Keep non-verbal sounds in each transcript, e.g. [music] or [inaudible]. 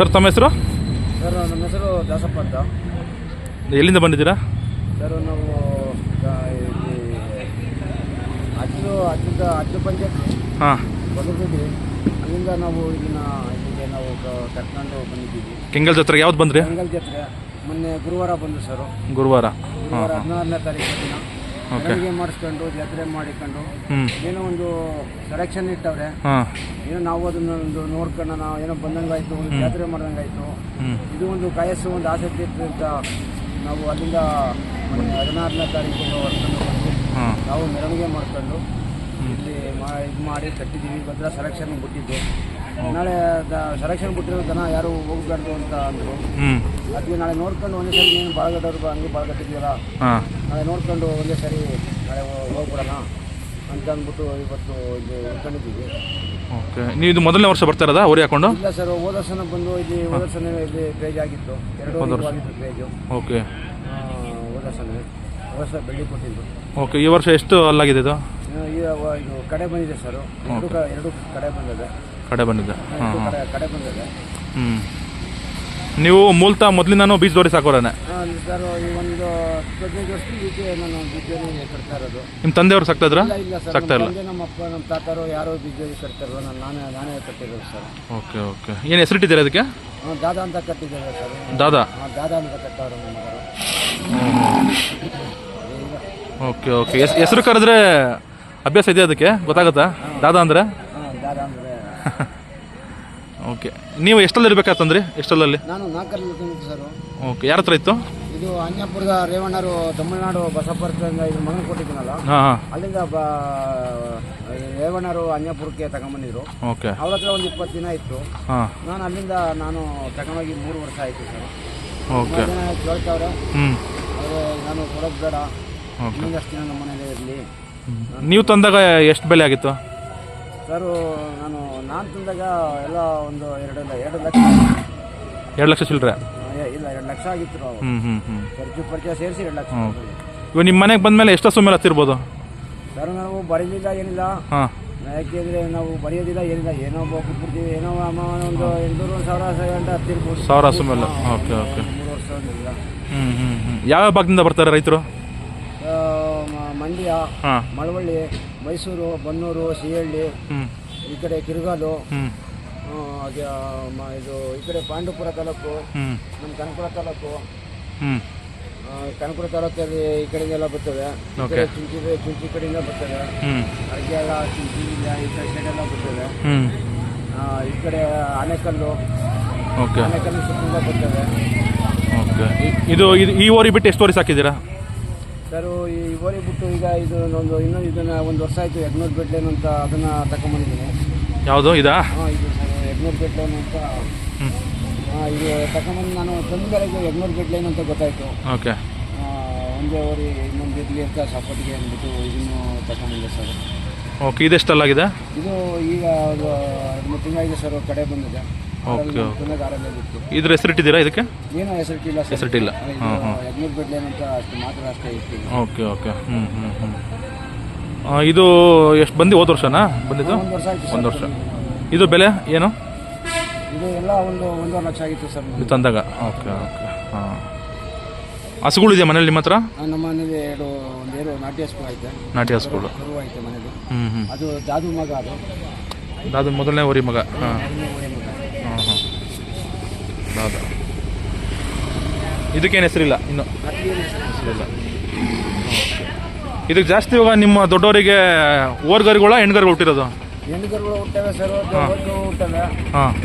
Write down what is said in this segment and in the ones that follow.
Sir ತಮ್ಮ ಹೆಸರು? Sir ನಮ್ಮ ಹೆಸರು ದಾಸಪ್ಪ ಅಂತ. ಎಲ್ಲಿಂದ ಬಂದಿದ್ದೀರಾ? ಸರ್ ನಾವು ಇಲ್ಲಿ ಹತ್ತು ಅಜ್ಜದ ಅಜ್ಜು ಪಂಚಾಯತ್ ಹಾಂ. ಅಲ್ಲಿಂದ ನಾವು ಇಲ್ಲಿನ ಇಲ್ಲಿಗೆ ನಾವು ಕಟ್ಕೊಂಡು ಕರ್ಕೊಂಡು ಬಂದಿದ್ದೀವಿ. ಕೆಂಗಲ್ ಜಾತ್ರೆಗೆ ಯಾವ್ದು ಬಂದ್ರಿ? ಕೆಂಗಲ್ ಜಾತ್ರೆ. ಮೊನ್ನೆ ಗುರುವಾರ ಬಂದು ಸರ್. ಗುರುವಾರ. ಗುರುವಾರ ಹದಿನಾರನೇ ತಾರೀಕು ದಿನ. ಮೆರವಣಿಗೆ ಮಾಡಿಸ್ಕೊಂಡು ಜಾತ್ರೆ ಮಾಡಿಕೊಂಡು ಏನೋ ಒಂದು ಸೆಲೆಕ್ಷನ್ ಇಟ್ಟವ್ರೆ. ಏನೋ ನಾವು ಅದನ್ನ ಒಂದು ನೋಡ್ಕೊಂಡು ನಾವು ಏನೋ ಬಂದಂಗಾಯ್ತು ಒಂದು ಜಾತ್ರೆ ಮಾಡ್ದಂಗಾಯ್ತು. ಇದು ಒಂದು ಕಾಯಸ ಒಂದು ಆಸಕ್ತಿ ಇತ್ತು ಅಂತ ನಾವು ಅಲ್ಲಿಂದ ಹದಿನಾರನೇ ತಾರೀಕು ನಾವು ಮೆರವಣಿಗೆ ಮಾಡ್ಕೊಂಡು ಇಲ್ಲಿ ಇದು ಮಾಡಿ ಕಟ್ಟಿದ್ದೀವಿ ಭದ್ರ ಸೆಲೆಕ್ಷನ್ ಬಿಟ್ಟಿದ್ದು. ನಾಳೆ ಸೆಲೆಕ್ಷನ್ ಬಿಟ್ಟಿರೋ ಜನ ಯಾರು ಹೋಗ್ಬಾರ್ದು ಅಂತ ಅಂದರು. ಅದಕ್ಕೆ ನಾಳೆ ನೋಡ್ಕೊಂಡು ಒಂದೇ ಸರಿ ನೀನು ಬಾಳಗಟ್ಟವ್ರು ಹಂಗೆ ಬಾಳಗಟ್ಟಿದ್ದೀವಲ್ಲ ಹಾಂ. ನಾಳೆ ನೋಡ್ಕೊಂಡು ಒಂದೇ ಸರಿ ನಾಳೆ ಹೋಗ್ಬಿಡೋಣ ಅಂತ ಅಂದ್ಬಿಟ್ಟು ಇವತ್ತು ಇಲ್ಲಿ ಉಳ್ಕೊಂಡಿದ್ದೀವಿ ಓಕೆ. ನೀವು ಇದು ಮೊದಲನೇ ವರ್ಷ ಬರ್ತಾ ಇರೋದಾ ಊರಿ ಹಾಕೊಂಡು? ಇಲ್ಲ ಸರ್ ಹೋದ ಬಂದು ಇಲ್ಲಿ ಹೋದ ಇಲ್ಲಿ ಪೇಜ್ ಆಗಿತ್ತು. ಎರಡು. ಆಗಿತ್ತು ಪೇಜು ಓಕೆ. ಹೋದ ವರ್ಷನೇ. ವರ್ಷ ಬೆಳ್ಳಿ ಕೊಟ್ಟಿದ್ದು. ಓಕೆ ಈ ವರ್ಷ ಎಷ್ಟು ಅಲ್ಲಾಗಿದೆ ಇದು? ಕಡೆ ಬಂದಿದೆ ಸರ್. ಎರಡು ಎರಡು ಕಡೆ ಬಂದಿದೆ. ಕಡೆ ಬಂದಿದೆ. ಹಾಂ ಎರಡು ಹಾಂ ಕಡೆ ಕಡೆ ಬಂದಿದೆ. ಹ್ಞೂ ನೀವು ಮೂಲತಃ ಮೊದಲಿಂದಾನು ಬೀಚ್ ದೋರಿ ಸಾಕೋರೇನೆ? ಸರ್ ಈ ಒಂದು ಹದಿನೈದು ವರ್ಷದ ಈಚೆ ನಾನು ಬಿಜೆಪಿ ಕಟ್ತಾ ಇರೋದು. ನಿಮ್ಮ ತಂದೆಯವರು ಸಾಕ್ತಾಯಿದ್ರಾ ಇಲ್ಲ ಇಲ್ಲ ಸರ್ ಸಾಕ್ತಾ ಇಲ್ಲ. ತಂದೆ ನಮ್ಮ ಅಪ್ಪ ನಮ್ಮ ತಾತರು ಯಾರೋ ಬಿಜೆಪಿ ಕಟ್ತಾರೋ ನಾನು ನಾನೇ ನಾನೇ ಕಟ್ಟಿರೋದು ಸರ್. Okay okay. ಏನು ಹೆಸರಿಟ್ಟಿದ್ದೀರಾ ಅದಕ್ಕೆ ದಾದಾ ಅಂತ ಕಟ್ಟಿದ್ದೇವೆ ಸರ್. ದಾದಾ? ಆ, ದಾದಾ ಅಂತ ಕಟ್ಟವರು ನಮ್ಮ ಮಗರು ಓಕೆ ಓಕೆ. ಹೆಸ್ ಹೆಸರು ಕರೆದ್ರೆ ಅಭ್ಯಾಸ ಇದೆಯಾ ಅದಕ್ಕೆ? ಗೊತ್ತಾಗುತ್ತಾ? ದಾದಾ ಅಂದ್ರೆ? ಹಾಂ ದಾದಾ ಅಂದರೆ [laughs] ಓಕೆ ನೀವು ಎಷ್ಟಲ್ಲಿ ಇರ್ಬೇಕಾತಂದ್ರಿ? ಎಷ್ಟಲ್ಲಲ್ಲಿ ನಾನು ನಾಲ್ಕರಲ್ಲಿ ತಿಂದು ಸರ್. ಓಕೆ ಯಾರ ಹತ್ರ ಇತ್ತು? ಇದು ಅನ್ಯಾಪುರದ ರೇವಣ್ಣರು ತಮಿಳುನಾಡು ಬಸಪ್ಪರ್ದಿಂದ ಇದು ಮಗನ ಕೊಟ್ಟಿದ್ದೀನಲ್ಲ ಹಾಂ ಹಾಂ. ಅಲ್ಲಿಂದ ಬ ರೇವಣ್ಣರು ಅನ್ಯಾಪುರಕ್ಕೆ ತಗೊಂಬಂದಿದ್ರು. ಓಕೆ ಅವ್ರ ಹತ್ರ ಒಂದು ಇಪ್ಪತ್ತು ದಿನ ಇತ್ತು. ಹಾಂ. ನಾನು ಅಲ್ಲಿಂದ ನಾನು ತಗೊಂಡೋಗಿ ಮೂರು ವರ್ಷ ಆಯಿತು ಸರ್. ಓಕೆ ಜನ ಕೇಳ್ತಾವ್ರೆ. ಹ್ಞೂ ನಾನು ಕೊಡೋದು ಬೇಡ. ಅಷ್ಟು ಇನ್ನೊಂದಷ್ಟು ದಿನ ನಮ್ಮ ಮನೇಲಿ ಇರಲಿ ನೀವು ತಂದಾಗ ಎಷ್ಟು ಬೆಲೆ ಆಗಿತ್ತು? ಸರು ನಾನು ನಾನು ತಂದಾಗ ಎಲ್ಲ ಒಂದು ಎರಡು ಎರಡು ಲಕ್ಷ. ಎರಡು ಲಕ್ಷ ಚಿಲ್ಲರೆ? ಇಲ್ಲ ಎರಡು ಲಕ್ಷ ಆಗಿತ್ತು ಹ್ಞೂ ಹ್ಞೂ ಹ್ಞೂ ಖರ್ಚು ಪರಿಚಯ ಸೇರಿಸಿ ಎರಡು ಲಕ್ಷ ಇವಾಗ ನಿಮ್ಮ ಮನೆಗೆ ಬಂದಮೇಲೆ ಎಷ್ಟು ಸುಮ್ಮನೆ ಮೇಲೆ ಹತ್ತಿರ್ಬೋದು? ಸರ್ ನಾವು ಬರೀಲಿಲ್ಲ ಏನಿಲ್ಲ. ಹಾಂ. ಯಾಕೆಂದರೆ ನಾವು ಬರೆಯೋದಿಲ್ಲ ಏನಿಲ್ಲ. ಏನೋ ಬಿಡ್ತೀವಿ ಏನೋ ಅಮ್ಮ ಒಂದು ಎಂಟುನೂರು ಒಂದು ಸಾವಿರ ಸಾವಿರ ಗಂಟೆ ಹತ್ತಿರ್ಬೋದು. ಸಾವಿರ ಹಸು ಮೇಲೆ ಓಕೆ ಓಕೆ. ಮೂರು ವರ್ಷ ಹ್ಞೂ ಹ್ಞೂ ಹ್ಞೂ ಯಾವ ಭಾಗದಿಂದ ಬರ್ತಾರೆ ರೈತರು? ಮಂಡ್ಯ ಹಾಂ. ಮಳವಳ್ಳಿ ಮೈಸೂರು ಬನ್ನೂರು ಸಿಹಳ್ಳಿ ಈ ಕಡೆ ಕಿರುಗಾಲು ಹ್ಞೂ ಆ, ಹಾಗೆ, ಆ, ಮ- ಇದು ಈ ಕಡೆ ಪಾಂಡವಪುರ ತಾಲೂಕು ನಮ್ಮ ಕನಕಪುರ ತಾಲೂಕು ಆ, ಕನಕಪುರ ತಾಲೂಕಲ್ಲಿ ಈ ಕಡೆಯಿಂದ ಎಲ್ಲ ಬರ್ತವೆ. ಈ. ಕಡೆ ಚುಂಚಿ ಚುಂಚಿ ಕಡೆಯಿಂದ ಬರ್ತವೆ. ಅಡಿಗೆಲ್ಲ ಎಲ್ಲ ಚುಂಚಿ ಇಲ್ಲ, ಈ ಕಡೆ ಸೈಡೆಲ್ಲ ಬರ್ತವೆ. ಆ, ಈ ಕಡೆ ಆನೆಕಲ್ಲು ಓಕೆ. ಆನೆಕಲ್ಲು ಸುತ್ತಿಂದ ಬರ್ತವೆ. ಓಕೆ. ಇದು ಇದು ಈ ಓರಿ ಬಿಟ್ಟು ಎಷ್ಟು ಓರಿ ಸಾಕಿದ್ದೀರಾ? ಸರ್ ಈ ಇವರಿ ಬಿಟ್ಟು ಈಗ ಇದು ಒಂದು ಇನ್ನೊಂದು ಇದನ್ನ ಒಂದು ವರ್ಷ ಆಯಿತು ಯಗ್ನೂರು ಬೆಡ್ಲೇನ್ ಅಂತ ಅದನ್ನ ತಗೊಂಬಂದಿದ್ದೀನಿ. ಯಾವುದು ಇದಾ? ಹಾಂ ಇದು ಸರ್ ಯಗ್ನೂರು ಬೆಡ್ಲೇನ್ ಅಂತ. ಹ್ಞೂ ಹಾಂ ಇದು ತಗೊಂಬಂದು ನಾನು ತಂದು ಮೇಲೆ ಇದು ಬೆಡ್ ಬೆಡ್ಲೇನ್ ಅಂತ ಗೊತ್ತಾಯಿತು. ಓಕೆ. ಒಂದೇ ಓರಿ ಇನ್ನೊಂದು ಇರಲಿ ಅಂತ ಸಪೋರ್ಟ್ಗೆ ಅಂದ್ಬಿಟ್ಟು ಇದನ್ನು ತಗೊಂಬಂದೆ ಸರ್. ಓಕೆ ಇದೆಷ್ಟಲ್ಲಾಗಿದೆ ಇದು ಈಗ ಒಂದು ಎರಡು ಮೂರು ತಿಂಗಳಾಗಿದೆ ಸರ್ ಕಡೆ ಬಂದಿದೆ. ಓಕೆ ಇದ್ರ ಹೆಸರಿಟ್ಟಿದ್ದೀರಾ ಇದಕ್ಕೆ? ಏನೋ ಹೆಸರಿಟ್ಟಿಲ್ಲ ಸರ್. ಹೆಸರಿಟ್ಟಿಲ್ಲ ಬೆಡ್ಲೇನ್ ಅಂತ ಅಷ್ಟು ಮಾತ್ರ ಅಷ್ಟೇ ಇರ್ತೀವಿ ಓಕೆ ಓಕೆ. ಹ್ಞೂ ಹ್ಞೂ ಹ್ಞೂ ಆ, ಇದು ಎಷ್ಟು ಬಂದು ಹೋದ ವರ್ಷನಾ ಬಂದಿದ್ದು? ಒಂದು ವರ್ಷ ಆಯಿತು ಒಂದು ವರ್ಷ. ಇದು ಬೆಲೆ ಏನು? ಇದು ಎಲ್ಲ ಒಂದು ಒಂದೂವರೆ ಲಕ್ಷ ಆಗಿತ್ತು ಸರ್. ಇದು ತಂದಾಗ. Okay okay. ಹಾಂ. ಹಸುಗಳಿದೆಯಾ ಮನೇಲಿ ನಿಮ್ಮ ಹತ್ರ? ಆ, ನಮ್ಮ ಮನೇಲಿ ಎರಡು ಒಂದು ಎರಡು ನಾಟಿ ಹಸ್ಗಳು ಐತೆ. ನಾಟಿ ಹಸುಗಳು. ಕರು ಐತೆ ಮನೇಲಿ. ಹ್ಞೂ ಹ್ಞೂ ಅದು ದಾದು ಮಗ ಅದು. ದಾದು ಮೊದಲನೇ ಊರಿ ಮಗ. ಹಾಂ. ಹೌದಾ. ಇದಕ್ಕೇನು ಹೆಸರಿಲ್ಲ ಇನ್ನು? ಹೆಸರಿಲ್ಲ ಇದಕ್ಕೆ ಜಾಸ್ತಿ ಇವಾಗ ನಿಮ್ಮ ದೊಡ್ಡವರಿಗೆ ಓರ್ಗರಿಗಳ ಹೆಣ್ಗರ್ಗಳು ಹುಟ್ಟಿರೋದು? ಹೆಣ್ಗರುಗಳು ಹುಟ್ಟವೆ ಸರ್ ಹುಟ್ಟವೆ.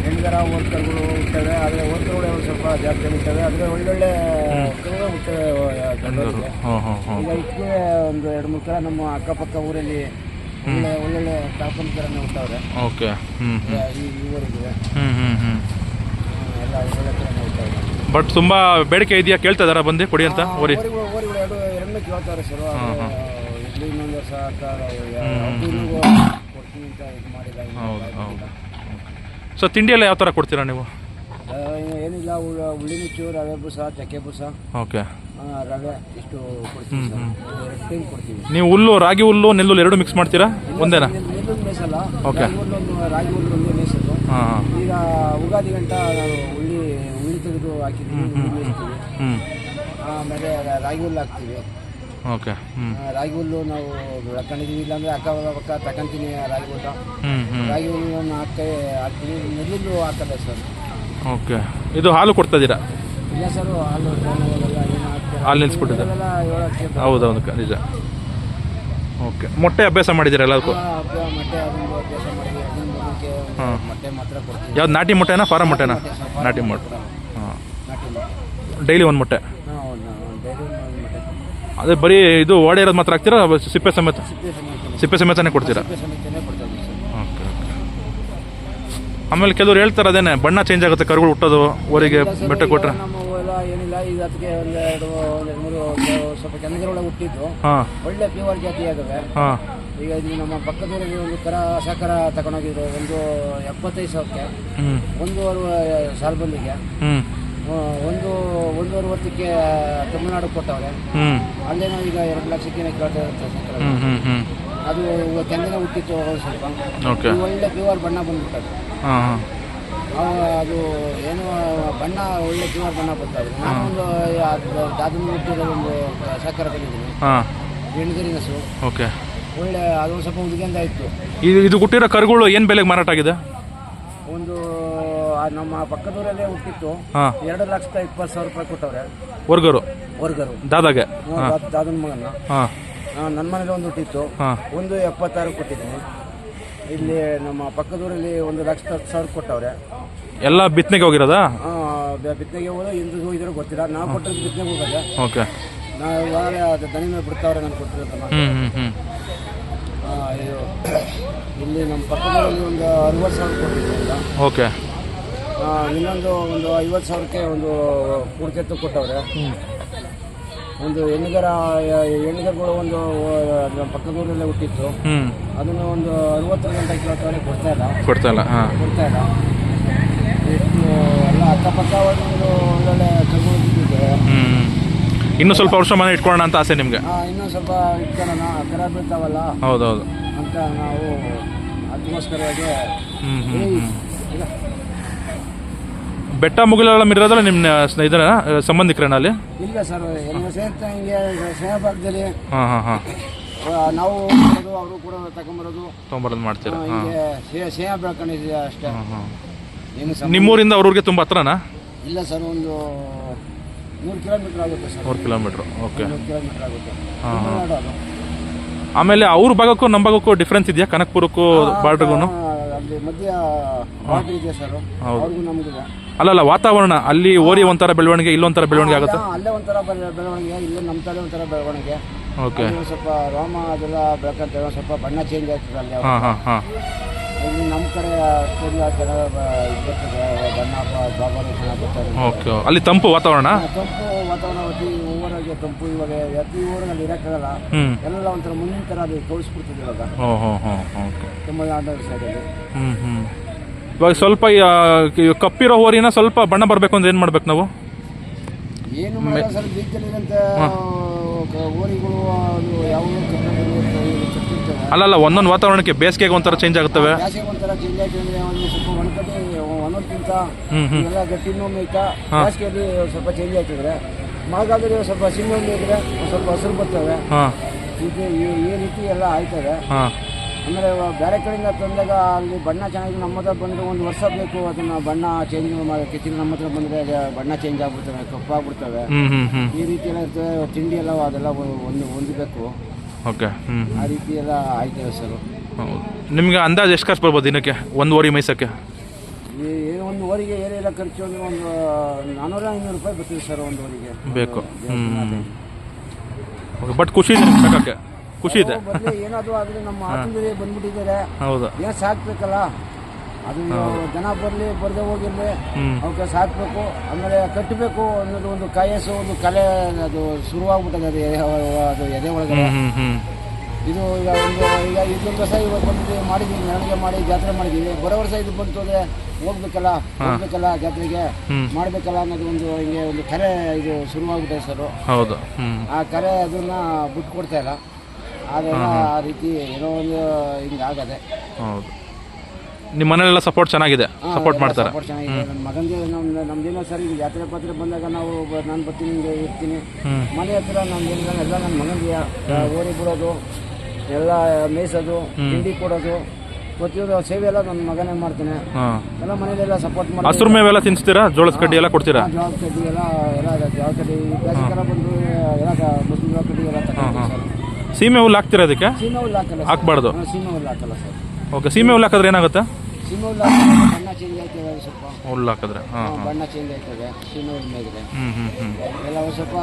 ಹೆಣ್ಗರ ಓದ್ಕರುಗಳು ಹುಟ್ಟವೆ ಆದರೆ ಓದ್ಕರುಗಳು ಸ್ವಲ್ಪ ಜಾಸ್ತಿ ಹುಟ್ಟವೆ. ಆದರೆ ಒಳ್ಳೊಳ್ಳೆ ಕರುಗಳು ಹುಟ್ಟವೆ ಈಗ ಇದಕ್ಕೆ ಒಂದು ಎರಡು ಮೂರು ಸಲ ನಮ್ಮ ಅಕ್ಕಪಕ್ಕ ಊರಲ್ಲಿ ಒಳ್ಳೆ ಒಳ್ಳೊಳ್ಳೆ ಥರನೇ ಹುಟ್ಟವ್ರೆ. ಓಕೆ. ಈ ಊರಿಗೆ ಹ್ಞೂ ಹ್ಞೂ ಹ್ಞೂ ಎಲ್ಲ ಒಳ್ಳೆ ಥರನೇ ಹುಟ್ಟವ್ರೆ ಬಟ್ ತುಂಬಾ ಬೇಡಿಕೆ ಇದೆಯಾ? ಕೇಳ್ತಾ ಇದಾರ ಬಂದು ಕೊಡಿ ಅಂತ ಓರಿ ಎರಡನೇ ಕೇಳ್ತಾರೆ ಸರ್. ಇಡ್ಲಿ ಇನ್ನೊಂದು ವರ್ಷ ಅಂತ ಅವ್ರಿಗೂ ಕೊಡ್ತೀನಿ ಅಂತ ಇದು ಮಾಡಿಲ್ಲ ಹೌದು ಹೌದು. ಸೊ ತಿಂಡಿ ಎಲ್ಲ ಯಾವ ಥರ ಕೊಡ್ತೀರಾ ನೀವು? ಏನಿಲ್ಲ ಉಳ್ಳ- ಉಳ್ಳಿ ಮುಚ್ಚು ರವೆ ಬುಸ ಚಕ್ಕೆ ಬುಸ. ಓಕೆ. ಆ, ರವೆ ಇಷ್ಟು ಕೊಡ್ತೀವಿ ಸರ್. ಎರಡು ಟೈಮ್ ಕೊಡ್ತೀವಿ. ನೀವು ಹುಲ್ಲು ರಾಗಿ ಹುಲ್ಲು ನೆಲ್ಲು ಎರಡು ಮಿಕ್ಸ್ ಮಾಡ್ತೀರಾ? ಒಂದೇನಾ? ನೆಲ್ಲೊಂದು ಮೇಸಲ್ಲ Okay. ರಾಗಿ ಹುಲ್ಲೊಂದು ರಾಗಿ ಹುಲ್ಲು ಒಂದೇ ಮೇಸೋದು ಹಾಂ. ಈಗ ಉಗಾದಿ ಗಂಟ ನಾವು ಉಳ್ಳಿ ಉಳ್ಳಿ ತೆಗೆದು ಹಾಕಿದ್ವಿ ಉಳ್ಳಿ ಹ್ಞೂ ಆಮೇಲೆ ರ- ರಾಗಿ ಹುಲ್ಲು ಹಾಕ್ತೀವಿ. ಓಕೆ ಹ್ಞೂ ಆ, ರಾಗಿ ಹುಲ್ಲು ನಾವು ಬೆಳ್ಕೊಂಡಿದ್ದೀವಿ ಇಲ್ಲಾಂದ್ರೆ ಅಕ್ಕ ಪಕ್ಕ ತಗೊಂತೀನಿ ರಾಗಿ ಹುಲ್ಲು ಹ್ಞೂ ಹ್ಞೂ ರಾಗಿ ಹುಲ್ಲು ಹಾಕಿ ಹಾಕ್ತೀವಿ ನೆಲ್ಲುಲ್ಲು ಹಾಕಲ್ಲ ಸರ್. ಓಕೆ. ಇದು ಹಾಲು ಕೊಡ್ತಾ ಇದ್ದೀರಾ? ಇಲ್ಲ ಸರ್ ಹಾಲು ಹಾಲು ನಿಲ್ಸ್ಬಿಟ್ಟಿದೆ ಹೌದೌದು ನಿಜ. ಓಕೆ. ಮೊಟ್ಟೆ ಅಭ್ಯಾಸ ಮಾಡಿದ್ದೀರಾ ಎಲ್ಲದಕ್ಕೂ? ಹಾಂ. ಯಾವ್ದು ನಾಟಿ ಮೊಟ್ಟೆನಾ ಫಾರಂ ಮೊಟ್ಟೆನಾ? ನಾಟಿ ಮೊಟ್ಟೆ. ಹಾಂ. ಡೈಲಿ ಒಂದು ಮೊಟ್ಟೆ? ಅದೇ ಬರೀ ಇದು ಓಡೆ ಇರೋದು ಮಾತ್ರ ಹಾಕ್ತೀರಾ ಸಿಪ್ಪೆ ಸಮೇತ? ಸಿಪ್ಪೆ ಸಮೇತನೇ. ಕೊಡ್ತೀರಾ ಸಿಪ್ಪೆ ಸಮೇತನೇ ಕೊಡ್ತಾ ಇದ್ದೀವಿ ಸರ್ ಓಕೆ ಓಕೆ ಆಮೇಲೆ ಕೆಲವ್ರು ಹೇಳ್ತಾರೆ ಅದೇನೆ ಬಣ್ಣ ಚೇಂಜ್ ಆಗುತ್ತೆ ಕರುಗಳು ಹುಟ್ಟೋದು ಊರಿಗೆ ಬೆಟ್ಟ ಕೊಟ್ಟರೆ ಕೊಟ್ರೆ. ನಮ್ಮ ಎಲ್ಲ ಏನಿಲ್ಲ ಈಗ ಅದಕ್ಕೆ ಒಂದೆರಡು ಮೂರು ಒಂದು ಸ್ವಲ್ಪ ಕೆಂದಗೆರೊಳಗೆ ಹುಟ್ಟಿದ್ದು. ಹಾಂ. ಒಳ್ಳೆ ಪ್ಯೂರ್ ಜಾತಿ ಆಗವೆ ಹಾಂ. ಈಗ ಇಲ್ಲಿ ನಮ್ಮ ಪಕ್ಕದೂರಿಗೆ ಒಂದು ಕರ ಸಹಕಾರ ತಗೊಂಡೋಗಿದ್ರು ಒಂದು ಎಪ್ಪತ್ತೈದು ಸಾವಿರಕ್ಕೆ. ಹ್ಞೂ ಒಂದೂವರೆ ಸಾಲ್ಬಲ್ಲಿಗೆ ಹ್ಞೂ ಒಂದು ಒಂದೂವರೆ ವರ್ಷಕ್ಕೆ ತಮಿಳ್ನಾಡು ಕೊಟ್ಟವ್ರೆ. ಹ್ಞೂ ಅಲ್ಲೇನೋ ಈಗ ಎರಡು ಲಕ್ಷಕ್ಕೆ ಕೇಳ್ತಾ ಇರುತ್ತೆ. ಹ್ಞೂ ಹ್ಞೂ ಹ್ಞೂ ಅದು ಕೆಂದನೆ ಹುಟ್ಟಿತ್ತು ಸ್ವಲ್ಪ. ಓಕೆ ಇದು ಒಳ್ಳೆ ಪ್ಯೂರ್ ಬಣ್ಣ ಬಂದ್ಬಿಟ್ಟದು ಹಾಂ ಹಾಂ. ಆ, ಅದು ಏನು ಬಣ್ಣ ಒಳ್ಳೆ ಪ್ಯೂರ್ ಬಣ್ಣ ಬರ್ತದೆ ನಾನೊಂದು ನಾನು ಹುಟ್ಟಿದ ಒಂದು ಸಕ್ಕರೆ ಬಂದಿದ್ದೀನಿ ಹಾಂ. ಓಕೆ ಒಳ್ಳೆ ಅದು ಸ್ವಲ್ಪ ಉದ್ಗಂಧ ಇತ್ತು ಇದು ಇದು ಹುಟ್ಟಿರೋ ಕರುಗಳು ಏನು ಬೆಲೆಗೆ ಮಾರಾಟ ಆಗಿದೆ? ಒಂದು ಆ ನಮ್ಮ ಪಕ್ಕದೂರಲ್ಲೇ ಹುಟ್ಟಿತ್ತು. ಹಾಂ. ಎರಡು ಲಕ್ಷದ ಇಪ್ಪತ್ತು ಸಾವಿರ ರೂಪಾಯಿ ಕೊಟ್ಟವ್ರೆ. ವರ್ಗರು. ವರ್ಗರು. ದಾದಾಗೆ. ದಾದನ ಮಗನ ಹಾಂ. ನನ್ನ ಮನೇಲಿ ಒಂದು ಹುಟ್ಟಿತ್ತು. ಹಾಂ. ಒಂದು ಎಪ್ಪತ್ತಾರು ಕೊಟ್ಟಿದ್ದೀನಿ ಇಲ್ಲಿ ನಮ್ಮ ಪಕ್ಕದೂರಲ್ಲಿ ಒಂದು ಲಕ್ಷ ಹತ್ತು ಸಾವಿರ ಕೊಟ್ಟವ್ರೆ. ಎಲ್ಲ ಬಿತ್ತನೆಗೆ ಹೋಗಿರೋದಾ? ಆ, ಬೆ- ಬಿತ್ತನೆಗೆ ಹೋದ ಇಂದು ಹೋಗಿದ್ರು ಗೊತ್ತಿಲ್ಲ. ನಾವು ಕೊಟ್ಟಿದ್ದು ಬಿತ್ತನೆಗೆ ಹೋಗೋದೆ. ಓಕೆ. ನಾವು ಇವಾಗಲೇ ಅದು ದನಿ ಮೇಲೆ ಬಿಡ್ತಾವ್ರೆ ನಾನು ಕೊಟ್ಟಿರೋದನ್ನ ಹ್ಞೂ ಹ್ಞೂ ಹ್ಞೂ ಆ, ಇದು ಇಲ್ಲಿ ನಮ್ಮ ಪಕ್ಕದಲ್ಲಿ ಒಂದು ಅರವತ್ತು ಸಾವಿರ ಕೊಟ್ಟಿದ್ದೀನಿ ಓಕೆ. ಇನ್ನೊಂದು ಒಂದು ಐವತ್ತು ಸಾವಿರಕ್ಕೆ ಒಂದು ಕುಡಿಕೆತ್ತು ಕೊಟ್ಟವ್ರೆ. ಒಂದು ಹೆಣ್ಣಿಗರ ಹೆಣ್ಣಿಗರುಗಳು ಒಂದು ಪಕ್ಕದ ಊರಲ್ಲೇ ಹುಟ್ಟಿತ್ತು ಅದನ್ನು ಒಂದು ಅರವತ್ತು ಗಂಟೆ ಕಿಲೋಮೀಟರ್ ಕೊಡ್ತಾ ಇಲ್ಲ ಕೊಡ್ತಾ ಇಲ್ಲ ಕೊಡ್ತಾ ಇಲ್ಲ ಇನ್ನು ಎಲ್ಲ ಅಕ್ಕಪಕ್ಕ ಒಂದು ಒಳ್ಳೊಳ್ಳೆ ಇನ್ನೂ ಸ್ವಲ್ಪ ವರ್ಷ ಮನೆ ಇಟ್ಕೊಳ್ಳೋಣ ಅಂತ ಆಸೆ ನಿಮಗೆ? ಇನ್ನೂ ಸ್ವಲ್ಪ ಇಟ್ಕೊಳ್ಳೋಣ. ಕರ ಬೀಳ್ತಾವಲ್ಲ? ಹೌದೌದು. ಅಂತ ನಾವು ಅದಕ್ಕೋಸ್ಕರವಾಗಿ ಹ್ಞೂ ಹ್ಞೂ ಏಯ್, ಹ್ಞೂ ಇಲ್ಲ. ಬೆಟ್ಟ ಮುಗಿಲೆಲ್ಲ ಇರೋದಲ್ಲ ನಿಮ್ಮ ಸ್ನೇಹಿತರ ಸಂಬಂಧಿಕರನ್ನ ಅಲ್ಲಿ? ಇಲ್ಲ ಸರ್ ಎಲ್ಲ ಹಾಂ ಹಾಂ ಹಾಂ. ನಾವು ಕೊಡೋದು ಅವರು ಕೂಡ ತಗೊಂಬರೋದು. ತೊಗೊಂಬರೋದು ಮಾಡ್ತೀರಾ? ಆ, ಹಾಂ. ಹಿಂಗೆ ಸ್ನೇಹ ಸ್ನೇಹ ಬೆಳ್ಕೊಂಡಿದ್ದೀವಿ ಅಷ್ಟೇ. ಹಾಂ ಹಾಂ. ಏನು ಸಮ- ನಿಮ್ಮೂರಿಂದ ಅವ್ರಿಗೆ ತುಂಬ ಹತ್ರನಾ? ಇಲ್ಲ ಸರ್ ಒಂದು ನೂರು ಕಿಲೋಮೀಟರ್ ಆಗುತ್ತೆ ಸರ್. ಮೂರು ಕಿಲೋಮೀಟ್ರ್ ಓಕೆ. ನೂರು ಕಿಲೋಮೀಟರ್ ಆಗುತ್ತೆ. ಹಾ, ಹಾ. ತಮಿಳ್ನಾಡು ಅದು. ಆಮೇಲೆ ಅವ್ರ ಭಾಗಕ್ಕೂ ನಮ್ಮ ಭಾಗಕ್ಕೂ ಡಿಫ್ರೆನ್ಸ್ ಇದೆಯಾ? ಕನಕ್ಪುರಕ್ಕೂ ಬಾರ್ಡ್ರಿಗೂ ಆ, ಅಲ್ಲಿ ಮಧ್ಯ ಬಾರ್ಡರ್ ಇದೆ ಸರ್. ಅವ್ರಿಗೂ ನಮಗೂ ಅಲ್ಲಲ್ಲ ವಾತಾವರಣ ಅಲ್ಲಿ ಓರಿ ಒಂಥರ ಬೆಳವಣಿಗೆ ಇಲ್ಲೊಂಥರ ಬೆಳವಣಿಗೆ ಆಗುತ್ತೆ? ಅಲ್ಲೇ ಒಂಥರ ಬೆಳ- ಬೆಳವಣಿಗೆ ಇಲ್ಲ ನಮ್ಮ ತಲೆ ಒಂಥರ ಬೆಳವಣಿಗೆ. ಓಕೆ. ಅಲ್ಲಿ ಒಂದ್ ಸ್ವಲ್ಪ ರೋಮ ಅದೆಲ್ಲ ಬೆಳ್ಕೊಂತೇವೆ ಒಂದ್ ಸ್ವಲ್ಪ ಬಣ್ಣ ಚೇಂಜ್ ಆಗ್ತದೆ ಅಲ್ಲಿ ಹಾಂ ಹಾಂ ಹಾಂ. ಇಲ್ಲಿ ನಮ್ಮ ಕಡೆ ಅಷ್ಟೆಲ್ಲ ಜನ ಬಣ್ಣ ಬಾಬಾರು ಚೆನ್ನಾಗಿ ಬರ್ತಾರೆ ಓಕೆ ಅಲ್ಲಿ ತಂಪು ವಾತಾವರಣ? ತಂಪು ವಾತಾವರಣ ಒತ್ತಿ ಊರಾಗೆ ತಂಪು ಇವಾಗ ಅತಿ ಊರಲ್ಲಿ ಇರೋಕ್ಕಾಗಲ್ಲ. ಹ್ಞೂ ಎಲ್ಲ ಒಂಥರ ಮುಂದಿನ ಥರ ಅದು ತೋರಿಸ್ಬಿಡ್ತದೆ ಇವಾಗ. ಓ ಹೋ ಹೋ ಓಕೆ. ತಮಿಳ್ನಾಡು ಸೈಡಲ್ಲಿ. ಹ್ಞೂ ಹ್ಞೂ ಇವಾಗ ಸ್ವಲ್ಪ ಕಪ್ಪಿರೋ ಹೋರಿನ ಸ್ವಲ್ಪ ಬಣ್ಣ ಬರಬೇಕು ಅಂದ್ರೆ ಏನು ಮಾಡ್ಬೇಕು ನಾವು? ಏನು ಮಾಡಲ್ಲ ಸರ್? ಬೀಚಲ್ಲಿರೋಂಥ ಊರಿಗಳು ಅದು ಯಾವ ಕಟ್ಟಿರ್ತವೆ ಅಲ್ಲಲ್ಲ ಒಂದೊಂದು ವಾತಾವರಣಕ್ಕೆ ಬೇಸಿಗೆಗೆ ಒಂಥರ ಚೇಂಜ್ ಆಗುತ್ತವೆ. ಬ್ಯಾಸಿಗೆ ಒಂಥರ ಚೇಂಜ್ ಆಯ್ತು ಅಂದರೆ ಒಂದು ಸ್ವಲ್ಪ ಒಣಕಟ್ಟಿ ಒಣಕ್ಕಿಂತ ಎಲ್ಲ ಗಟ್ಟಿನೂ ಮೇಯ್ತಾ ಬೇಸಿಗೆಯಲ್ಲಿ ಸ್ವಲ್ಪ ಚೇಂಜ್ ಆಗ್ತಿದ್ರೆ ಮಳೆಗಾಲದಲ್ಲಿ ಸ್ವಲ್ಪ ಸಿಂಗ ಮೇಯ್ದ್ರೆ ಸ್ವಲ್ಪ ಹಸಿರು ಬರ್ತವೆ. ಹಾಂ. ಇದು ಈ- ಈ ರೀತಿ ಎಲ್ಲ ಆಯ್ತದೆ. ಆಮೇಲೆ ಬೇರೆ ಕಡೆಯಿಂದ ತಂದಾಗ ಅಲ್ಲಿ ಬಣ್ಣ ಚೆನ್ನಾಗಿ ನಮ್ಮ ಹತ್ರ ಬಂದರೆ ಒಂದು ವರ್ಷ ಬೇಕು ಅದನ್ನು ಬಣ್ಣ ಚೇಂಜ್ ಮಾಡೋಕ್ಕೆ. ತಿರ್ಗಿ ನಮ್ಮ ಹತ್ರ ಬಂದರೆ ಬಣ್ಣ ಚೇಂಜ್ ಆಗ್ಬಿಡ್ತವೆ ಕಪ್ಪಾಗ್ಬಿಡ್ತವೆ. ಈ ರೀತಿ ಎಲ್ಲ ಇರ್ತವೆ ತಿಂಡಿ ಎಲ್ಲ ಅದೆಲ್ಲ ಒಂದು ಹೊಂದಬೇಕು ಓಕೆ ಆ ರೀತಿ ಎಲ್ಲ ಆಯ್ತವೆ ಸರ್. ನಿಮಗೆ ಅಂದಾಜು ಎಷ್ಟು ಖರ್ಚು ಬರ್ಬೋದು ದಿನಕ್ಕೆ ಒಂದು ಓರಿ ಮೈಸಕ್ಕೆ ಏನು ಒಂದು ಓರಿಗೆ ಏನೆಲ್ಲ ಖರ್ಚು ಅಂದರೆ ಒಂದು ನಾನ್ನೂರ ಐನೂರು ರೂಪಾಯಿ ಬರ್ತೀವಿ ಸರ್ ಒಂದು ಓರಿಗೆ ಬೇಕು ಬಟ್ ಖುಷಿ ಸಾಕಕ್ಕೆ ಖುಷಿ ಇದೆ. ಏನಾದರೂ ಆದರೆ ನಮ್ಮ ಆತಂಕದಲ್ಲಿ ಬಂದ್ಬಿಟ್ಟಿದ್ದಾರೆ. ಹೌದು. ಏನು ಸಾಕ್ಬೇಕಲ್ಲ? ಅದು ಜನ ಬರಲಿ ಬರ್ದೆ ಹೋಗಿರ್ಲಿ. ಅವಕ್ಕೆ ಸಾಕಬೇಕು ಆಮೇಲೆ ಕಟ್ಟಬೇಕು ಅನ್ನೋದು ಒಂದು ಕಾಯಸು ಒಂದು ಕಲೆ ಅದು ಶುರುವಾಗ್ಬಿಟ್ಟದೆ ಅದು ಎದೆ ಅದು ಎದೆ ಒಳಗಡೆ. ಇದು ಈಗ ಒಂದು ಈಗ ಇದೊಂದು ವರ್ಷ ಇವಾಗ ಬಂದಿದ್ದೀವಿ ಮಾಡಿದ್ದೀವಿ ಮೆರವಣಿಗೆ ಮಾಡಿ ಜಾತ್ರೆ ಮಾಡಿದ್ದೀವಿ ಬರೋ ವರ್ಷ ಇದು ಬಂತು ಅಂದರೆ ಹೋಗ್ಬೇಕಲ್ಲ ಹೋಗ್ಬೇಕಲ್ಲ ಜಾತ್ರೆಗೆ. ಮಾಡಬೇಕಲ್ಲ ಅನ್ನೋದು ಒಂದು ಹಿಂಗೆ ಒಂದು ಕರೆ ಇದು ಶುರುವಾಗ್ಬಿಟ್ಟೆ ಸರ್. ಹೌದು. ಆ ಕರೆ ಅದನ್ನ ಬಿಟ್ಕೊಡ್ತಾ ಇಲ್ಲ. ಅದೆಲ್ಲ ಆ ರೀತಿ ಏನೋ ಒಂದು ಹೌದು. ನಿಮ್ಮ ಮನೆಯಲ್ಲೆಲ್ಲ ಸಪೋರ್ಟ್ ಚೆನ್ನಾಗಿದೆ? ಸಪೋರ್ಟ್ ಮಾಡ್ತಾರೆ? ಸಪೋರ್ಟ್ ಚೆನ್ನಾಗಿದೆ. ನನ್ನ ಮಗಂದೇ ನಮ್ಮ ನಮ್ದೇನೋ ಸರ್ ಈಗ ಜಾತ್ರೆ ಪಾತ್ರೆ ಬಂದಾಗ ನಾವು ನಾನು ಬರ್ತೀನಿ ಹಿಂಗೆ ಇರ್ತೀನಿ. ಮನೆ ಹತ್ರ ನಮ್ದೇನಿಲ್ಲ ಎಲ್ಲ ನನ್ನ ಮಗಂದಿಯ ಓರಿ ಬಿಡೋದು ಎಲ್ಲ ಮೇಯಿಸೋದು ತಿಂಡಿ ಕೊಡೋದು ಪ್ರತಿಯೊಂದು ಸೇವೆ ಎಲ್ಲ ನನ್ನ ಮಗನೇ ಮಾಡ್ತೀನಿ. ಎಲ್ಲ ಮನೇಲೆಲ್ಲ ಸಪೋರ್ಟ್ ಮಾಡಿ ಹಸಿರು ಮೇವೆಲ್ಲ ತಿನ್ನಿಸ್ತೀರಾ ಜೋಳದ ಕಡ್ಡಿ ಎಲ್ಲ ಕೊಡ್ತೀರಾ? ಜೋಳದ ಕಡ್ಡಿ ಎಲ್ಲ ಎಲ್ಲ ಜವಾಬ್ ಕಡ್ಡಿ ಬೇಸಿಗೆಲ್ಲ ಬಂದು ಎಲ್ಲ ಮುಸ್ಲಿಂ ಕಡ್ಡಿ ಎಲ್ಲ ತಗೊಂಡು ಸರ್ ಸೀಮೆ ಹುಲ್ಲು ಹಾಕ್ತೀರಾ ಅದಕ್ಕೆ? ಸೀಮೆ ಹುಲ್ಲು ಹಾಕಲ್ಲ ಸರ್. ಹಾಕ್ಬಾರ್ದು. ಹಾ, ಸೀಮೆ ಹುಲ್ಲು ಹಾಕಲ್ಲ ಸರ್. ಓಕೆ ಸೀಮೆ ಹುಲ್ಲು ಹಾಕಿದ್ರೆ ಏನಾಗುತ್ತೆ? ಸೀಮೆ ಹುಲ್ಲು ಹಾಕಿದ್ರೆ ಬಣ್ಣ ಚೇಂಜ್ ಆಯ್ತದೆ ಸ್ವಲ್ಪ. ಹುಲ್ಲು ಹಾಕಿದ್ರೆ ಹಾಂ ಹಾಂ ಬಣ್ಣ ಚೇಂಜ್ ಆಯ್ತದೆ ಸೀಮೆ ಹುಲ್ಲು ಮೇಗಿದೆ ಹ್ಞೂ ಹ್ಞೂ ಹ್ಞೂ ಎಲ್ಲ ಒಂದು ಸ್ವಲ್ಪ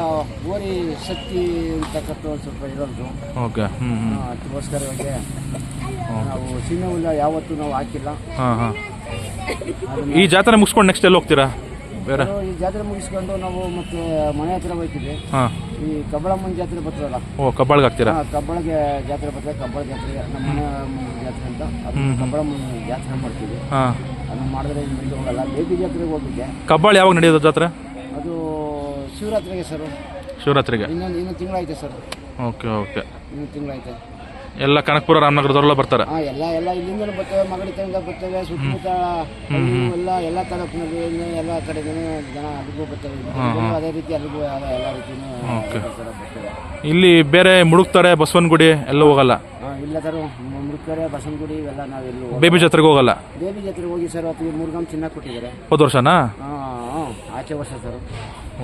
ಓರಿ ಶಕ್ತಿ ಅಂತಕ್ಕಂಥ ಒಂದು ಸ್ವಲ್ಪ ಇರೋದು. ಓಕೆ ಹ್ಞೂ ಹ್ಞೂ ಆ, ಅದಕ್ಕೋಸ್ಕರವಾಗಿ ನಾವು ಸೀಮೆ ಹುಲ್ಲ ಯಾವತ್ತೂ ನಾವು ಹಾಕಿಲ್ಲ. ಹಾಂ ಹಾಂ. ಅದನ್ನ ಈ ಜಾತ್ರೆ ಮುಗಿಸ್ಕೊಂಡು ನೆಕ್ಸ್ಟ್ ಎಲ್ಲಿ ಹೋಗ್ತೀರಾ? ಬೇರೆ? ನಾವು ಈ ಜಾತ್ರೆ ಮುಗಿಸ್ಕೊಂಡು ನಾವು ಮತ್ತೆ ಮನೆ ಹತ್ರ ಹೋಗ್ತೀವಿ. ಹಾಂ. ಈ ಕಬ್ಬಳಮ್ಮನ ಜಾತ್ರೆ ಬರ್ತದಲ್ಲ ಓ ಕಬ್ಬಾಳ್ಗೆ ಹಾಕ್ತೀರಾ? ಕಬ್ಬಳಗೆ ಜಾತ್ರೆ ಬರ್ತದೆ ಕಬ್ಬಳ ಜಾತ್ರೆ ನಮ್ಮ ಮನೆ ಜಾತ್ರೆ ಅಂತ. ಅದು. ಕಬ್ಬಳಮ್ಮನ ಜಾತ್ರೆ ಮಾಡ್ತೀವಿ. ಹಾಂ. ಅದನ್ನ ಮಾಡಿದ್ರೆ ಮುಂದೆ ಹೋಗಲ್ಲ. ಬೇಬಿ ಜಾತ್ರೆಗೆ ಹೋಗಿದ್ದೆ ಕಬ್ಬಾಳ ಯಾವಾಗ ನಡೆಯೋದು ಜಾತ್ರೆ? ಅದು ಶಿವರಾತ್ರಿಗೆ ಸರ್. ಶಿವರಾತ್ರಿಗೆ. ಇನ್ನೊಂದು ಇನ್ನೊಂದು ತಿಂಗಳೈತೆ ಸರ್. Okay okay. ಇನ್ನೊಂದು ತಿಂಗಳೈತೆ ಎಲ್ಲ ಕನಕಪುರ ರಾಮನಗರದವರೆಲ್ಲ ಬರ್ತಾರೆ. ಹಾಂ ಎಲ್ಲ ಎಲ್ಲ ಇಲ್ಲಿಂದಲೂ ಬರ್ತವೆ ಮಗಳಿತದಿಂದ ಬರ್ತವೆ ಸುತ್ತಮುತ್ತ ಹಳ್ಳಿ ಎಲ್ಲ ಎಲ್ಲ ತಾಲೂಕಿನಲ್ಲಿ ಎಲ್ಲ ಕಡೆಗೂ ಜನ ಅಲ್ಲಿಗೂ ಬರ್ತಾರೆ ಇಲ್ಲಿಗೂ ಅದೇ ರೀತಿ ಅಲ್ಲಿಗೂ ಎಲ್ಲ ಎಲ್ಲ ರೀತಿಯೂ ಓಕೆ. ಕಡೆ ಇಲ್ಲಿ ಬೇರೆ ಮುಡುಕ್ತಾರೆ ಬಸವನಗುಡಿ ಎಲ್ಲ ಹೋಗಲ್ಲ? ಹಾಂ ಇಲ್ಲ ಸರ್ ಮುಡುಕರೆ ಬಸವನಗುಡಿ ಇವೆಲ್ಲ ನಾವೆಲ್ಲೂ ಬೇಬಿ ಜಾತ್ರೆಗೆ ಹೋಗಲ್ಲ? ದೇವಿ ಜಾತ್ರೆಗೆ ಹೋಗಿ ಸರ್ ಅಥವಾ ಮೂರ್ಗಾಮ್ ಚಿನ್ನ ಕೊಟ್ಟಿದ್ದಾರೆ. ಹೋದ ವರ್ಷನಾ? ಹಾಂ ಆಚೆ ವರ್ಷ ಸರ್.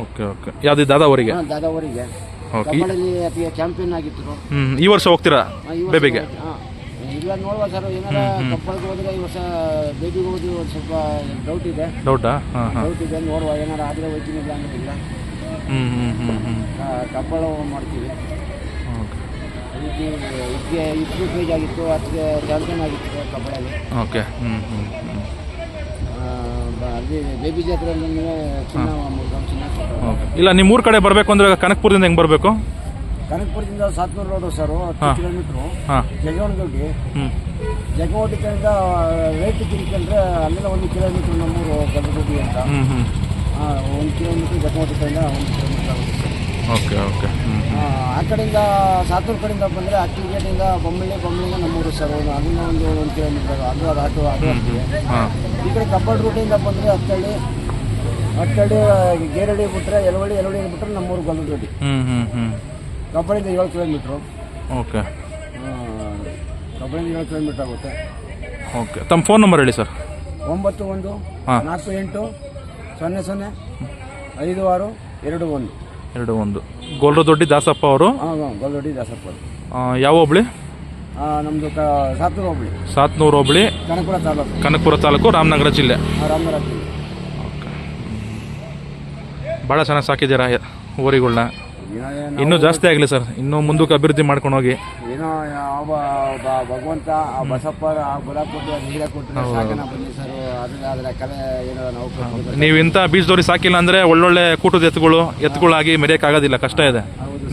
Okay okay. ಯಾವ್ದು ದಾದಾವರಿಗೆ ದಾದಾವರಿಗೆ ಓಕೆ. ಕಬಡ್ಡಿ ಅತಿಗೆ ಚಾಂಪಿಯನ್ ಆಗಿದ್ರು. ಹ್ಞೂ ಈ ವರ್ಷ ಹೋಗ್ತೀರಾ? ಆ, ಈ ವರ್ಷ ಬೇಬಿಗೆ? ಹಾಂ ಇಲ್ಲ ನೋಡುವ ಸರ್ ಏನಾರ ಕಬ್ಬಳಿಗೆ ಹೋದ್ರೆ ಈ ವರ್ಷ ಬೇಬಿಗೆ ಹೋಗಿ ಒಂದು ಸ್ವಲ್ಪ ಡೌಟ್ ಇದೆ. ಡೌಟಾ? ಹಾಂ ಹಾಂ. ಡೌಟ್ ಇದೆ ನೋಡುವ ಏನಾರ ಆದರೆ ಹೋಗ್ತೀನಿ ಇಲ್ಲ ಅಂದ್ರೆ ಇಲ್ಲ. ಹ್ಞೂ ಹ್ಞೂ ಹ್ಞೂ ಹ್ಞೂ ಕಬ್ಬಳ ಮಾಡ್ತೀವಿ. ಓಕೆ. ಇದಕ್ಕೆ ಇದಕ್ಕೆ ಇಬ್ಬರು ಪೇಜ್ ಆಗಿತ್ತು ಅದಕ್ಕೆ ಚಾಂಪಿಯನ್ ಆಗಿತ್ತು ಕಬ್ಬಳಲ್ಲಿ. ಓಕೆ. ಹ್ಞೂ ಹ್ಞೂ ಹ್ಞೂ ಅಲ್ಲಿ ಬೇಬಿ ಜಾತ್ರೆಯಲ್ಲಿ ಚಿನ್ನ. ಓಕೆ ಇಲ್ಲ ನಿಮ್ಮ ಊರ ಕಡೆ ಬರಬೇಕು ಅಂದ್ರೆ ಕನಕಪುರದಿಂದ ಹೆಂಗೆ ಬರಬೇಕು? ಕನಕಪುರದಿಂದ ಸಾತ್ನೂರು ರೋಡು ಸರ್ ಹತ್ತು. ಕಿಲೋಮೀಟ್ರು. ಹಾಂ. ಜಗವಣದೊಡ್ಡಿ ಹ್ಞೂ ಜಗವಡಿಕರಿಂದ ರೈಟ್ ತಿರ್ಕೊಂಡ್ರೆ ಅಲ್ಲೆಲ್ಲ ಒಂದು ಕಿಲೋಮೀಟ್ರ್ ನಮ್ಮೂರು ಗದಗುಡಿ ಅಂತ. ಹ್ಞೂ ಹ್ಞೂ ಆ, ಒಂದು ಕಿಲೋಮೀಟ್ರ್ ಜಗವಡಿಕರಿಂದ ಒಂದು ಕಿಲೋಮೀಟ್ರ್ ಆಗುತ್ತೆ. ಸರ್. ಓಕೆ. ಓಕೆ ಹ್ಞೂ ಆ, ಆ ಕಡೆಯಿಂದ ಸಾತೂರು ಕಡೆಯಿಂದ ಬಂದರೆ ಅಕ್ಕಿಗೇಟಿಂದ ಬೊಮ್ಮಳ್ಳಿ ನಮ್ಮ ಊರು ಸರ್ ಒಂದು ಅಲ್ಲಿಂದ ಒಂದು ಒಂದು ಕಿಲೋಮೀಟರ್ ಅದು ಅದು ಆಟೋ ಅದು ಹಾಂ. ಈ ಕಡೆ ಕಬ್ಬಡ್ ರೂಟಿಂದ ಬಂದರೆ ಹತ್ತಳ್ಳಿ ಹತ್ತಳ್ಳಿ ಗೇರಡಿ ಬಿಟ್ರೆ ಎಲವಳ್ಳಿ ಎಲ್ವಡಿ ಬಿಟ್ರೆ ನಮ್ಮೂರು ಗಲ್ಲದೊಡ್ಡಿ ಹ್ಞೂ ಹ್ಞೂ ಹ್ಞೂ ಕಬ್ಬಳಿಂದ ಏಳು ಕಿಲೋಮೀಟ್ರು. ಓಕೆ. ಕಬ್ಬಳಿಂದ ಏಳು ಕಿಲೋಮೀಟ್ರ್ ಆಗುತ್ತೆ. ಓಕೆ. ತಮ್ಮ ಫೋನ್ ನಂಬರ್ ಹೇಳಿ ಸರ್. ಒಂಬತ್ತು ಒಂದು ಹಾಂ. ನಾಲ್ಕು ಎಂಟು ಸೊನ್ನೆ ಸೊನ್ನೆ ಐದು ಆರು ಎರಡು ಒಂದು. ಎರಡು ಒಂದು. ಗೋಲ್ರದೊಡ್ಡಿ ದಾಸಪ್ಪ ಅವರು. ಹಾಂ ಗಲ್ಲದೊಡ್ಡಿ ದಾಸಪ್ಪ ಅವರು. ಯಾವ ಹೋಬಳಿ? ನಮ್ಮದು ಕ ಸಾತ್ನೂರು ಹೋಬಳಿ. ಸಾತ್ನೂರು ಹೋಬಳಿ. ಕನಕಪುರ ತಾಲೂಕು. ಕನಕಪುರ ತಾಲೂಕು ರಾಮನಗರ ಜಿಲ್ಲೆ. ರಾಮನಗರ ಜಿಲ್ಲೆ. ಭಾಳ ಚೆನ್ನಾಗಿ ಸಾಕಿದ್ದೀರಾ ಊರಿಗಳನ್ನ ಇನ್ನೂ ಜಾಸ್ತಿ ಆಗಲಿ ಸರ್. ಇನ್ನೂ ಮುಂದಕ್ಕೆ ಅಭಿವೃದ್ಧಿ ಮಾಡ್ಕೊಂಡು ಹೋಗಿ. ಏನೋ ಯಾವ ಬ- ಭಗವಂತ ಆ ಬಸಪ್ಪ ಆ ಗುಡ ಕೊಟ್ಟು ಅದು ನೀರ ಕೊಟ್ಟರೆ ಸಾಕನ ಬನ್ನಿ ಸರ್. ಅದ್ರ ಅದರ ಕಲೆ ಏನೋ ನಾವು ಇಂಥ ಬೀಜದೋರಿ ಸಾಕಿಲ್ಲ ಅಂದರೆ ಒಳ್ಳೊಳ್ಳೆ ಕೂಟದ ಎತ್ತುಗಳು ಎತ್ತುಗಳಾಗಿ ಮೆರೆಯೋಕ್ಕಾಗೋದಿಲ್ಲ ಕಷ್ಟ ಇದೆ.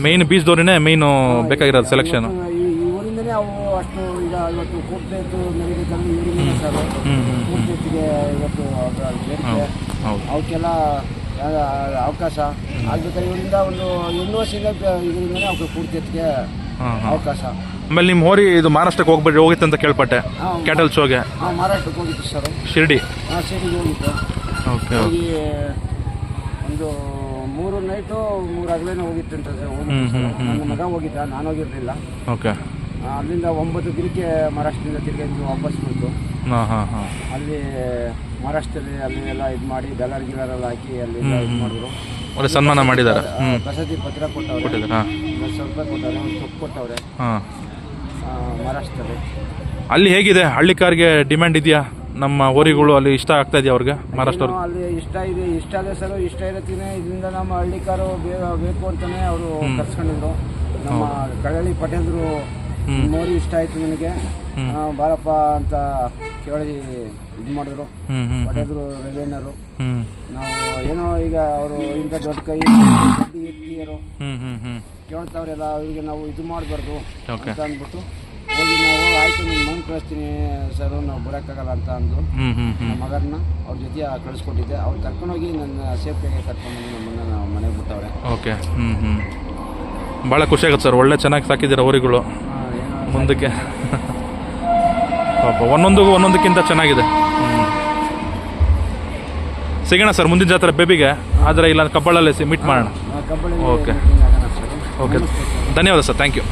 ಮೇಯ್ನ್ ಬೀಜದೋರಿನೇ ಮೇಯ್ನು ಬೇಕಾಗಿರೋದು ಸೆಲೆಕ್ಷನ್ ಈ ಈ ಊರಿಂದನೇ ಅವು ಅಷ್ಟು ಈಗ ಇವತ್ತು ಕೂಡ್ತಿತ್ತು ನಡೀಬೇಕಂದ್ರೆ ಇವರಿಂದ ಸರ್. ಹ್ಞೂ ಹ್ಞೂ ಕೂಡ್ತಿತ್ತಿಗೆ ಇವತ್ತು ಅದರ ಬೇಡಿಕೆ ಹೌದು. ಅವಕ್ಕೆಲ್ಲ ಅವಕಾಶ. ಆಗ್ಬೇಕಾದ್ರೆ ಇವರಿಂದ ಒಂದು ಹೆಣ್ಣು ವರ್ಷದಿಂದ ಇದರಿಂದನೇ ಕೂಡ್ತಿತ್ತಿಗೆ ಹಾಂ ಹಾಂ ಅವಕಾಶ. ಆಮೇಲೆ ನಿಮ್ಮ ಹೋರಿ ಇದು ಮಹಾರಾಷ್ಟ್ರಕ್ಕೆ ಹೋಗ್ಬಿಟ್ಟು ಹೋಗಿತ್ತು ಅಂತ ಕೇಳ್ಪಟ್ಟೆ ಕ್ಯಾಟಲ್ ಶೋಗೆ ಹಾಂ ಮಹಾರಾಷ್ಟ್ರಕ್ಕೆ ಹೋಗಿತ್ತು ಸರ್ ಶಿರ್ಡಿ. ಹಾಂ ಶಿರ್ಡಿಗೆ ಹೋಗಿತ್ತು ಓಕೆ ಹೋಗಿ ಒಂದು ಮೂರು ನೈಟು ಮೂರು ಹಗಲೇನೋ ಹೋಗಿತ್ತು ಅಂತ ನನ್ನ ಮಗ ಹೋಗಿದ್ದ ನಾನು ಹೋಗಿರಲಿಲ್ಲ. ಓಕೆ. ಅಲ್ಲಿಂದ ಒಂಬತ್ತು ದಿನಕ್ಕೆ ಮಹಾರಾಷ್ಟ್ರದಿಂದ ತಿರುಗಿ ವಾಪಸ್ ಬಂತು. ಅಲ್ಲಿ ಮಹಾರಾಷ್ಟ್ರದಲ್ಲಿ ಅಲ್ಲಿ ಎಲ್ಲ ಇದು ಮಾಡಿ ಗಲರ್ ಗಿಲರ್ ಎಲ್ಲ ಹಾಕಿ ಅಲ್ಲಿ ಇದು ಮಾಡಿದ್ರು. ಒಳ್ಳೆ ಸನ್ಮಾನ ಮಾಡಿದ್ದಾರೆ ಪ್ರಶಸ್ತಿ ಪ್ರಸತಿ ಪತ್ರ ಕೊಟ್ಟವ್ರೆ. ಒಂದು ಸ್ವಲ್ಪ ಕೊಟ್ಟವ್ರೆ ಒಂದು ಸೊಪ್ಪು ಕೊಟ್ಟವ್ರೆ. ಮಹಾರಾಷ್ಟ್ರದಲ್ಲಿ. ಅಲ್ಲಿ ಹೇಗಿದೆ? ಹಳ್ಳಿಕಾರ್ಗೆ ಡಿಮ್ಯಾಂಡ್ ಇದೆಯಾ? ನಮ್ಮ ಊರಿಗಳು ಅಲ್ಲಿ ಇಷ್ಟ ಆಗ್ತಾ ಇದೆಯಾ ಅವ್ರಿಗೆ ಮಹಾರಾಷ್ಟ್ರ ಅಲ್ಲಿ ಇಷ್ಟ ಇದೆ ಇಷ್ಟ ಇದೆ ಸರ್ ಇಷ್ಟ ಇರತ್ತೀನಿ. ಇದರಿಂದ ನಮ್ಮ ಹಳ್ಳಿಕಾರು ಬೇಕು ಅಂತಾನೆ ಅವರು ಕರ್ಸ್ಕೊಂಡಿದ್ರು. ನಮ್ಮ ಕಳಳಿ ಪಟೇಲ್ರು. ಮೋರಿ ಇಷ್ಟ ಆಯ್ತು ನನಗೆ. ಬಾರಪ್ಪ ಅಂತ ಕೇಳಿ ಇದು ಮಾಡಿದ್ರು. ಪಡೆದ್ರು ಹೊಡೆದ್ರು ಹ್ಞೂ ನಾವು ಏನೋ ಈಗ ಅವರು ಇಂಥ ದೊಡ್ಡ ಕೈ ಹಿರಿಯರು ಕೇಳ್ತಾವ್ರೆಲ್ಲ ಅವರಿಗೆ ನಾವು ಇದು ಮಾಡಬಾರ್ದು ಅಂತ ಅಂದ್ಬಿಟ್ಟು ಹೋಗಿ ನಾವು ಆಯ್ತು ನಿಮ್ಮ ಮನೆ ಕಳಿಸ್ತೀನಿ ಸರ್ ನಾವು ಬರೋಕ್ಕಾಗಲ್ಲ ಅಂತ ಅಂದು ಹ್ಞೂ ಹ್ಞೂ ಹ್ಞೂ ನಮ್ಮ ಮಗರನ್ನ ಅವ್ರ ಜೊತೆ ಕಳಿಸ್ಕೊಟ್ಟಿದ್ದೆ. ಅವ್ರು ಕರ್ಕೊಂಡೋಗಿ ನನ್ನ ಸೇಫ್ಟಿಯಾಗಿ ಕರ್ಕೊಂಡು ನಮ್ಮನ್ನ ನಾವು ಮನೆಗೆ ಬಿಟ್ಟವ್ರೆ. ಓಕೆ. ಭಾಳ ಖುಷಿ ಆಗುತ್ತೆ ಸರ್. ಒಳ್ಳೆ ಚೆನ್ನಾಗಿ ಸಾಕಿದ್ದೀರ ಏನೋ ಮುಂದಕ್ಕೆ ಒಂದೊಂದು ಒಂದೊಂದಕ್ಕಿಂತ ಚೆನ್ನಾಗಿದೆ. ಸಿಗೋಣ ಸರ್ ಮುಂದಿನ ಜಾತ್ರೆ ಬೇಬಿಗೆ. ಆದರೆ ಇಲ್ಲ ಕಬ್ಬಳಲ್ಲಿ ಸಿ ಮೀಟ್ ಮಾಡೋಣ ಓಕೆ. ಓಕೆ ಧನ್ಯವಾದ ಸರ್ ಥ್ಯಾಂಕ್ ಯು